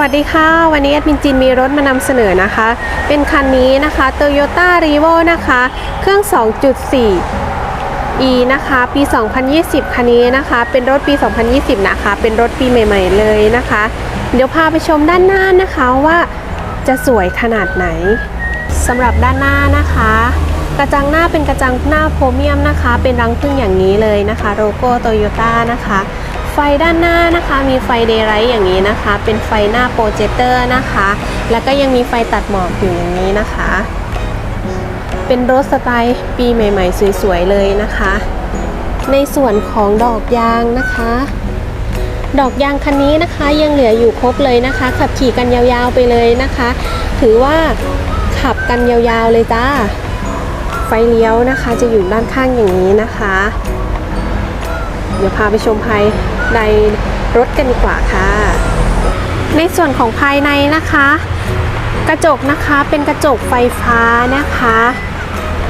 วัสดีค่ะ วันนี้แอดมินจินมีรถมานำเสนอนะคะ เป็นคันนี้นะคะ Toyota r e v o นะคะ เครื่อง 2.4 E นะคะ ปี 2020 คันนี้นะคะ เป็นรถปี 2020 นะคะ เป็นรถปีใหม่ ๆ เลยนะคะ เดี๋ยวพาไปชมด้านหน้านะคะว่าจะสวยขนาดไหนสำหรับด้านหน้านะคะ กระจังหน้าเป็นกระจังหน้าโพรเมียมนะคะ เป็นรังพึ่งอย่างนี้เลยนะคะ โลโก้โตโยต้านะคะ ฟด้านหน้านะคะ มีไฟเดย์ไลท์อย่างนี้นะคะ เป็นไฟหน้าโปรเจคเตอร์นะคะ แล้วก็ยังมีไฟตัดหมอกอยู่อย่างนี้นะคะ เป็นรถสไตล์ปีใหม่ ๆ สวยๆ เลยนะคะ ในส่วนของดอกยางนะคะดอกยางคันนี้นะคะยังเหลืออยู่ครบเลยนะคะ ขับขี่กันยาวๆไปเลยนะคะ ถือว่าขับกันยาวๆเลยจ้า ไฟเลี้ยวนะคะจะอยู่ด้านข้างอย่างนี้นะคะ เดี๋ยวพาไปชมภายในรถกันดีกว่าค่ะ ในส่วนของภายในนะคะ กระจกนะคะเป็นกระจกไฟฟ้านะคะ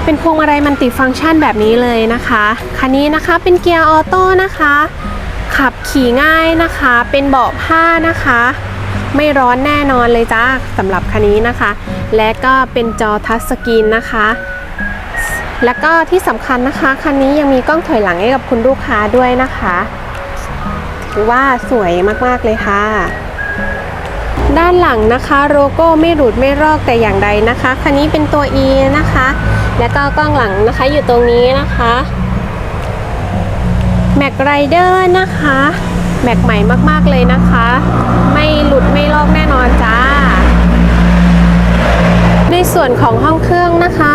เป็นพวงมาลัยมันติฟังก์ชันแบบนี้เลยนะคะคันนี้นะคะเป็นเกียร์ออโต้นะคะ ขับขี่ง่ายนะคะ เป็นเบาะผ้านะคะ ไม่ร้อนแน่นอนเลยจ้าสำหรับคันนี้นะคะ และก็เป็นจอทัชสกรีนนะคะ แล้วก็ที่สำคัญนะคะคันนี้ยังมีกล้องถอยหลังให้กับคุณลูกค้าด้วยนะคะถือว่าสวยมากๆเลยค่ะ ด้านหลังนะคะโลโก้ไม่หลุดไม่รอกแต่อย่างใดนะคะคันนี้เป็นตัว E นะคะ แล้วก็กล้องหลังนะคะอยู่ตรงนี้นะคะแม็กไรเดอร์นะคะแม็กใหม่มากๆเลยนะคะ ไม่หลุดไม่ลอกแน่นอนจ้า ส่วนของห้องเครื่องนะคะ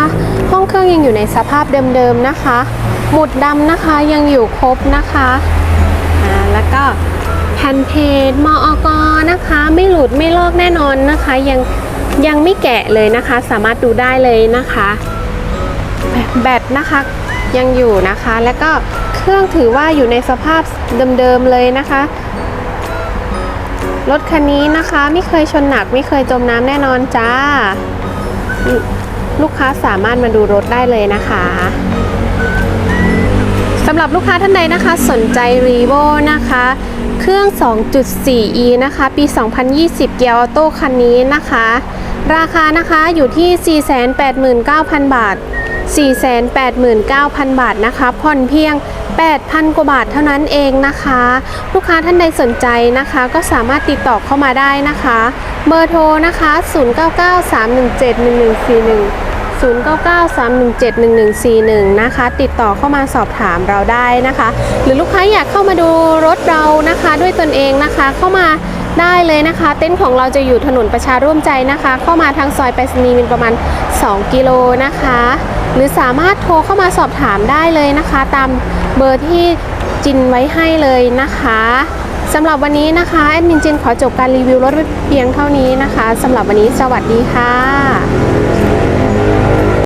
ห้องเครื่องยังอยู่ในสภาพเดิมๆนะคะ หมุดดำนะคะยังอยู่ครบนะคะแล้วก็แผ่นเพจมออกนะคะ ไม่หลุดไม่ลอกแน่นอนนะคะ ยังยังไม่แกะเลยนะคะ สามารถดูได้เลยนะคะ แบตนะคะยังอยู่นะคะ แล้วก็เครื่องถือว่าอยู่ในสภาพเดิมๆเลยนะคะรถคันนี้นะคะ ไม่เคยชนหนักไม่เคยจมน้ำแน่นอนจ้า ลูกค้าสามารถมาดูรถได้เลยนะคะสำหรับลูกค้าท่านใดนะคะ สนใจ r e v o นะคะ เครื่อง 2.4e นะคะ ปี 2020 เกียร์ออโต้คันนี้นะคะ ราคานะคะอยู่ที่ 489,000 บาท 489,000 บาทนะคะ ผ่อนเพียง 8,000 กว่าบาทเท่านั้นเองนะคะ ลูกค้าท่านใดสนใจนะคะ ก็สามารถติดต่อเข้ามาได้นะคะ เบอร์โทรนะคะ 0993171141 0993171141 นะคะ ติดต่อเข้ามาสอบถามเราได้นะคะ หรือลูกค้าอยากเข้ามาดูรถเรานะคะ ด้วยตนเองนะคะเข้ามาได้เลยนะคะ เต็นท์ของเราจะอยู่ถนนประชาร่วมใจนะคะ เข้ามาทางซอยไปรษณีย์มินประมาณ 2 กิโลนะคะ หรือสามารถโทรเข้ามาสอบถามได้เลยนะคะ ตามเบอร์ที่จินไว้ให้เลยนะคะสำหรับวันนี้นะคะแอดมินจินขอจบการรีวิวรถเพียงเท่านี้นะคะสำหรับวันนี้สวัสดีค่ะ